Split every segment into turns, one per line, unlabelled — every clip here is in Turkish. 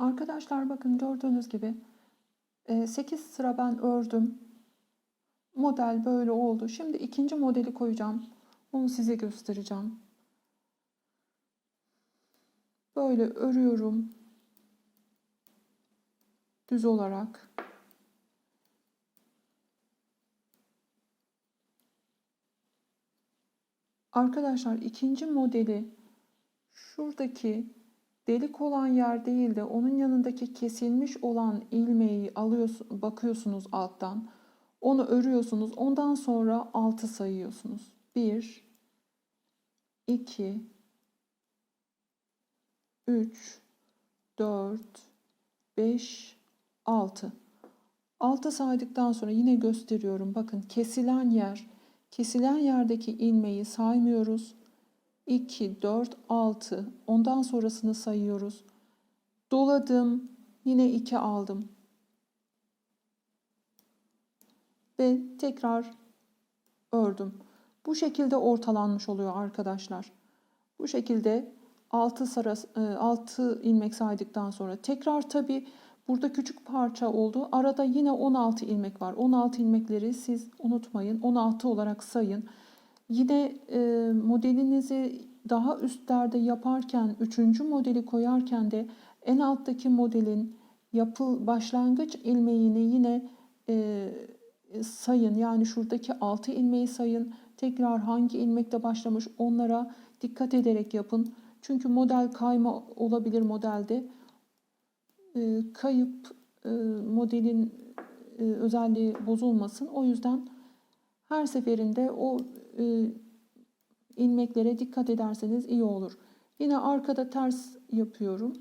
Arkadaşlar bakın gördüğünüz gibi 8 sıra ben ördüm. Model böyle oldu. Şimdi ikinci modeli koyacağım. Onu size göstereceğim. Böyle örüyorum. Düz olarak. Arkadaşlar ikinci modeli şuradaki delik olan yer değil de onun yanındaki kesilmiş olan ilmeği alıyorsunuz, bakıyorsunuz alttan. Onu örüyorsunuz. Ondan sonra 6 sayıyorsunuz. 1 2 3 4 5 6 6 saydıktan sonra yine gösteriyorum. Bakın kesilen yer, kesilen yerdeki ilmeği saymıyoruz. 2, 4, 6. Ondan sonrasını sayıyoruz. Doladım. Yine 2 aldım. Ve tekrar ördüm. Bu şekilde ortalanmış oluyor arkadaşlar. Bu şekilde 6 sıra 6 ilmek saydıktan sonra tekrar tabi burada küçük parça oldu. Arada yine 16 ilmek var. 16 ilmekleri siz unutmayın. 16 olarak sayın. Yine e, modelinizi daha üstlerde yaparken, üçüncü modeli koyarken de en alttaki modelin yapıl başlangıç ilmeğini yine e, sayın. Yani şuradaki altı ilmeği sayın. Tekrar hangi ilmekte başlamış onlara dikkat ederek yapın. Çünkü model kayma olabilir modelde. E, kayıp e, modelin e, özelliği bozulmasın. O yüzden her seferinde o e, ilmeklere dikkat ederseniz iyi olur. Yine arkada ters yapıyorum.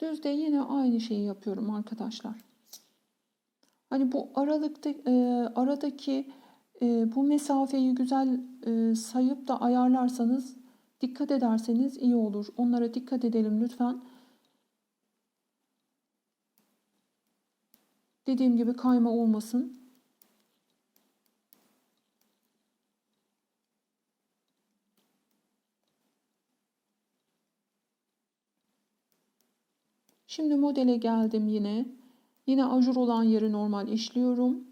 Düzde yine aynı şeyi yapıyorum arkadaşlar. Hani bu aralıkta e, aradaki e, bu mesafeyi güzel e, sayıp da ayarlarsanız dikkat ederseniz iyi olur. Onlara dikkat edelim lütfen. Dediğim gibi kayma olmasın. Şimdi modele geldim yine. Yine ajur olan yeri normal işliyorum.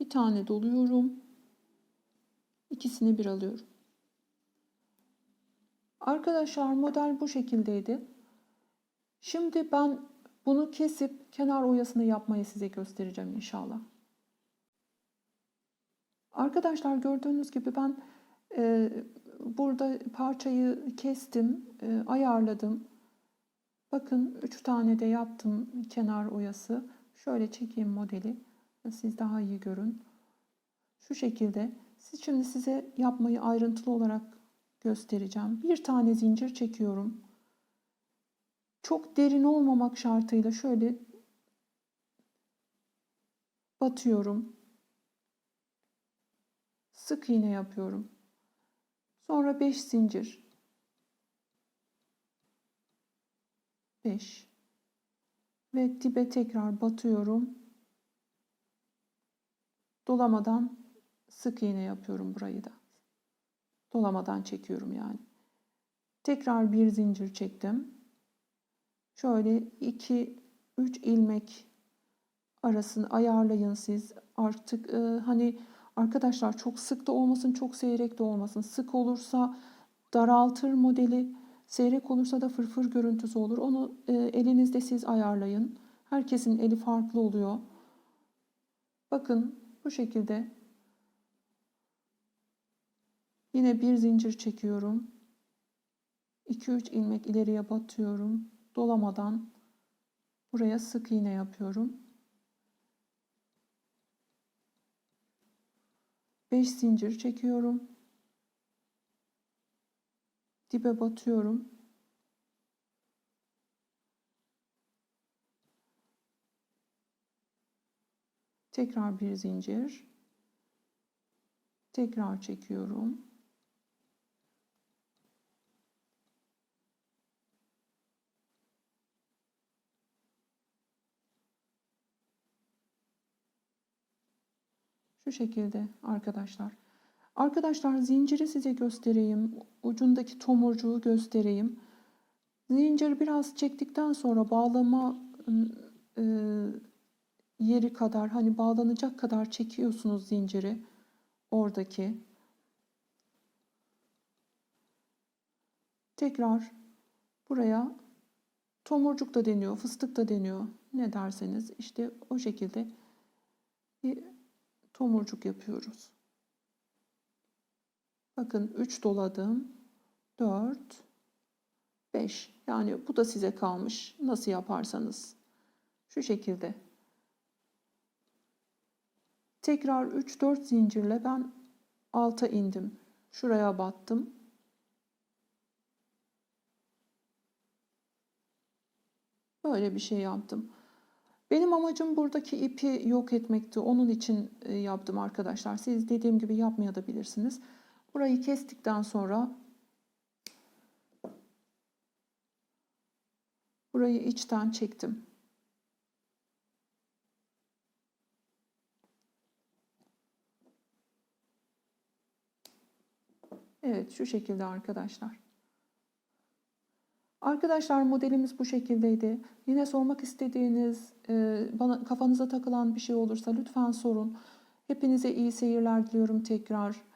Bir tane doluyorum. İkisini bir alıyorum. Arkadaşlar model bu şekildeydi. Şimdi ben bunu kesip kenar oyasını yapmayı size göstereceğim inşallah. Arkadaşlar gördüğünüz gibi ben e, burada parçayı kestim, e, ayarladım. Bakın 3 tane de yaptım kenar oyası. Şöyle çekeyim modeli. Siz daha iyi görün. Şu şekilde. Siz şimdi size yapmayı ayrıntılı olarak göstereceğim. Bir tane zincir çekiyorum. Çok derin olmamak şartıyla şöyle batıyorum. Sık iğne yapıyorum. Sonra 5 zincir. 5 ve dibe tekrar batıyorum. Dolamadan sık iğne yapıyorum burayı da. Dolamadan çekiyorum yani. Tekrar bir zincir çektim. Şöyle 2 3 ilmek arasını ayarlayın siz. Artık e, hani arkadaşlar çok sık da olmasın, çok seyrek de olmasın. Sık olursa daraltır modeli. Seyrek olursa da fırfır görüntüsü olur. Onu e, elinizde siz ayarlayın. Herkesin eli farklı oluyor. Bakın bu şekilde yine bir zincir çekiyorum. 2-3 ilmek ileriye batıyorum. Dolamadan buraya sık iğne yapıyorum. 5 zincir çekiyorum. Dibe batıyorum. Tekrar bir zincir. Tekrar çekiyorum. Şu şekilde arkadaşlar. Arkadaşlar zinciri size göstereyim. Ucundaki tomurcuğu göstereyim. Zinciri biraz çektikten sonra bağlama e, yeri kadar hani bağlanacak kadar çekiyorsunuz zinciri oradaki. Tekrar buraya tomurcuk da deniyor, fıstık da deniyor. Ne derseniz işte o şekilde bir tomurcuk yapıyoruz. Bakın 3 doladım. 4 5. Yani bu da size kalmış. Nasıl yaparsanız. Şu şekilde. Tekrar 3 4 zincirle ben alta indim. Şuraya battım. Böyle bir şey yaptım. Benim amacım buradaki ipi yok etmekti. Onun için e, yaptım arkadaşlar. Siz dediğim gibi yapmaya da. Burayı kestikten sonra burayı içten çektim. Evet şu şekilde arkadaşlar. Arkadaşlar modelimiz bu şekildeydi. Yine sormak istediğiniz, e, bana kafanıza takılan bir şey olursa lütfen sorun. Hepinize iyi seyirler diliyorum tekrar.